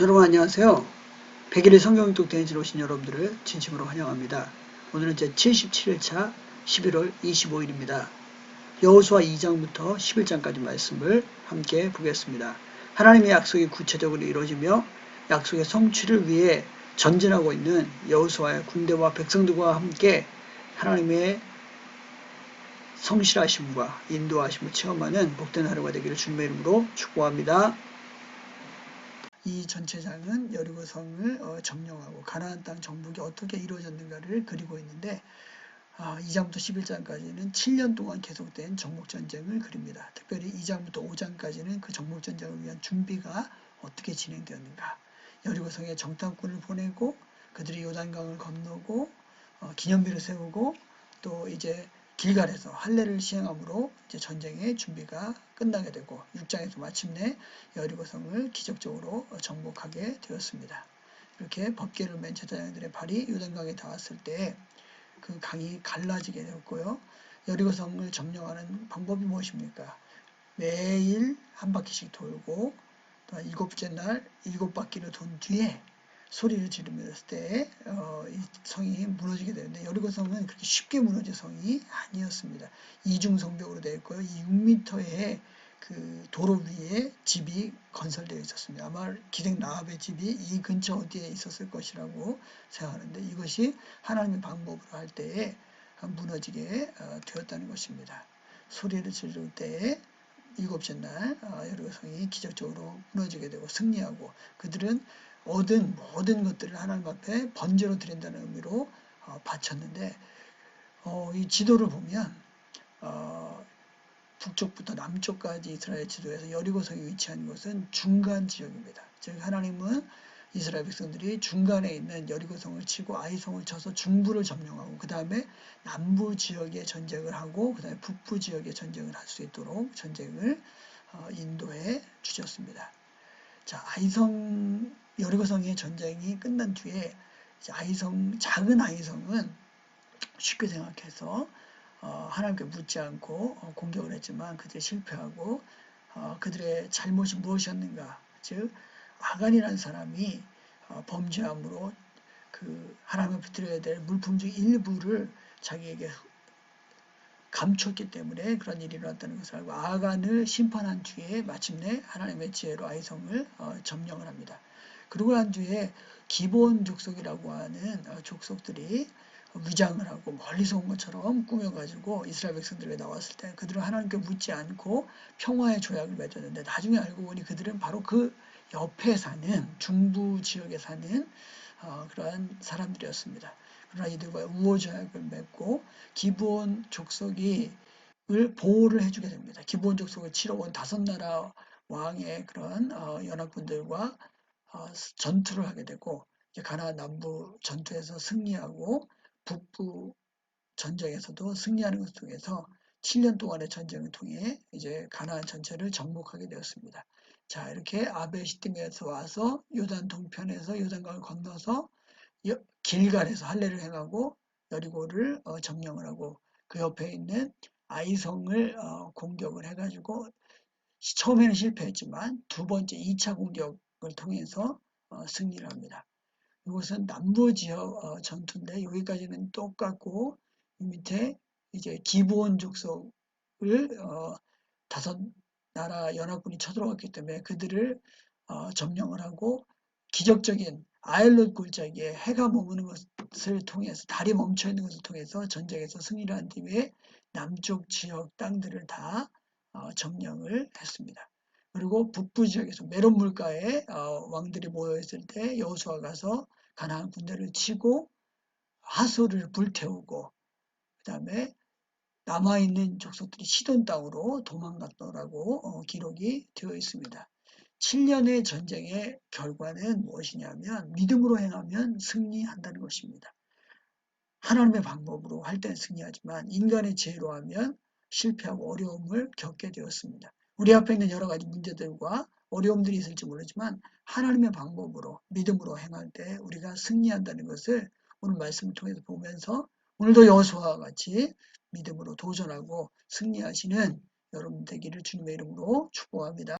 여러분 안녕하세요. 100일의 성경독 대행지로 오신 여러분들을 진심으로 환영합니다. 오늘은 제 77일차 11월 25일입니다. 여호수아 2장부터 11장까지 말씀을 함께 보겠습니다. 하나님의 약속이 구체적으로 이루어지며 약속의 성취를 위해 전진하고 있는 여호수아의 군대와 백성들과 함께 하나님의 성실하심과 인도하심을 체험하는 복된 하루가 되기를 주님의 이름으로 축복합니다. 이 전체장은 여리고성을 어, 점령하고 가나안 땅 정복이 어떻게 이루어졌는가를 그리고 있는데 2장부터 아, 11장까지는 7년 동안 계속된 정복전쟁을 그립니다. 특별히 2장부터 5장까지는 그 정복전쟁을 위한 준비가 어떻게 진행되었는가 여리고성에 정탐꾼을 보내고 그들이 요단강을 건너고 어, 기념비를 세우고 또 이제 길갈에서 할례를 시행함으로 이제 전쟁의 준비가 끝나게 되고 6장에서 마침내 여리고성을 기적적으로 정복하게 되었습니다. 이렇게 법계를 맨 제사장들의 발이 요단강에 닿았을 때 그 강이 갈라지게 되었고요. 여리고성을 점령하는 방법이 무엇입니까? 매일 한 바퀴씩 돌고 또 일곱째 날 일곱 바퀴를 돈 뒤에 소리를 지르면서 때 어, 이 성이 무너지게 되는데 여리고 성은 그렇게 쉽게 무너질 성이 아니었습니다. 이중 성벽으로 되어 있고요. 6m의 그 도로 위에 집이 건설되어 있었습니다. 아마 기생 라합의 집이 이 근처 어디에 있었을 것이라고 생각하는데 이것이 하나님의 방법으로 할 때에 무너지게 어, 되었다는 것입니다. 소리를 지를 때에 일곱째 날 어, 여리고성이 기적적으로 무너지게 되고 승리하고 그들은 얻은 모든 것들을 하나님 앞에 번제로 드린다는 의미로 어, 바쳤는데 어, 이 지도를 보면 어, 북쪽부터 남쪽까지 이스라엘 지도에서 여리고성이 위치한 곳은 중간 지역입니다. 즉 하나님은 이스라엘 백성들이 중간에 있는 여리고성을 치고 아이성을 쳐서 중부를 점령하고 그 다음에 남부 지역에 전쟁을 하고 그 다음에 북부 지역에 전쟁을 할 수 있도록 전쟁을 어, 인도해 주셨습니다. 자 아이성 여리고성의 전쟁이 끝난 뒤에 아이성 작은 아이성은 쉽게 생각해서 어, 하나님께 묻지 않고 어, 공격을 했지만 그들이 실패하고 어, 그들의 잘못이 무엇이었는가 즉 아간이라는 사람이 어, 범죄함으로 그 하나님 앞에 드려야 될 물품 중 일부를 자기에게 감췄기 때문에 그런 일이 일어났다는 것을 알고 아간을 심판한 뒤에 마침내 하나님의 지혜로 아이성을 어, 점령을 합니다. 그러고 난 뒤에 기본 족속이라고 하는 어, 족속들이 위장을 하고 멀리서 온 것처럼 꾸며가지고 이스라엘 백성들에게 나왔을 때 그들은 하나님께 묻지 않고 평화의 조약을 맺었는데 나중에 알고 보니 그들은 바로 그 옆에 사는 중부 지역에 사는 어, 그러한 사람들이었습니다. 그러나 이들과 우호 조약을 맺고 기본 족속이 을 보호를 해주게 됩니다. 기본 족속을 치러온 다섯 나라 왕의 그런 어, 연합군들과 어, 전투를 하게 되고 가나안 남부 전투에서 승리하고 북부 전쟁에서도 승리하는 것을 통해서 7년 동안의 전쟁을 통해 이제 가나안 전체를 정복하게 되었습니다. 자 이렇게 아베시팀에서 와서 요단 동편에서 요단강을 건너서 길갈에서 할례를 행하고 여리고를 어, 점령을 하고 그 옆에 있는 아이성을 어, 공격을 해가지고 처음에는 실패했지만 두 번째 2차 공격 을 통해서 어, 승리를 합니다. 이것은 남부 지역 어, 전투인데 여기까지는 똑같고 밑에 이제 기본 족속을 어, 다섯 나라 연합군이 쳐들어왔기 때문에 그들을 어, 점령을 하고 기적적인 아일롯 골짜기에 해가 머무는 것을 통해서 달이 멈춰 있는 것을 통해서 전쟁에서 승리를 한 뒤에 남쪽 지역 땅들을 다 어, 점령을 했습니다. 그리고 북부 지역에서 메론 물가에 어, 왕들이 모여 있을 때 여호수아 가서 가나안 군대를 치고 하소를 불태우고 그 다음에 남아 있는 족속들이 시돈 땅으로 도망갔더라고 어, 기록이 되어 있습니다. 7년의 전쟁의 결과는 무엇이냐면 믿음으로 행하면 승리한다는 것입니다. 하나님의 방법으로 할 때는 승리하지만 인간의 지혜로 하면 실패하고 어려움을 겪게 되었습니다. 우리 앞에 있는 여러 가지 문제들과 어려움들이 있을지 모르지만 하나님의 방법으로 믿음으로 행할 때 우리가 승리한다는 것을 오늘 말씀을 통해서 보면서 오늘도 여호수아와 같이 믿음으로 도전하고 승리하시는 여러분 되기를 주님의 이름으로 축복합니다.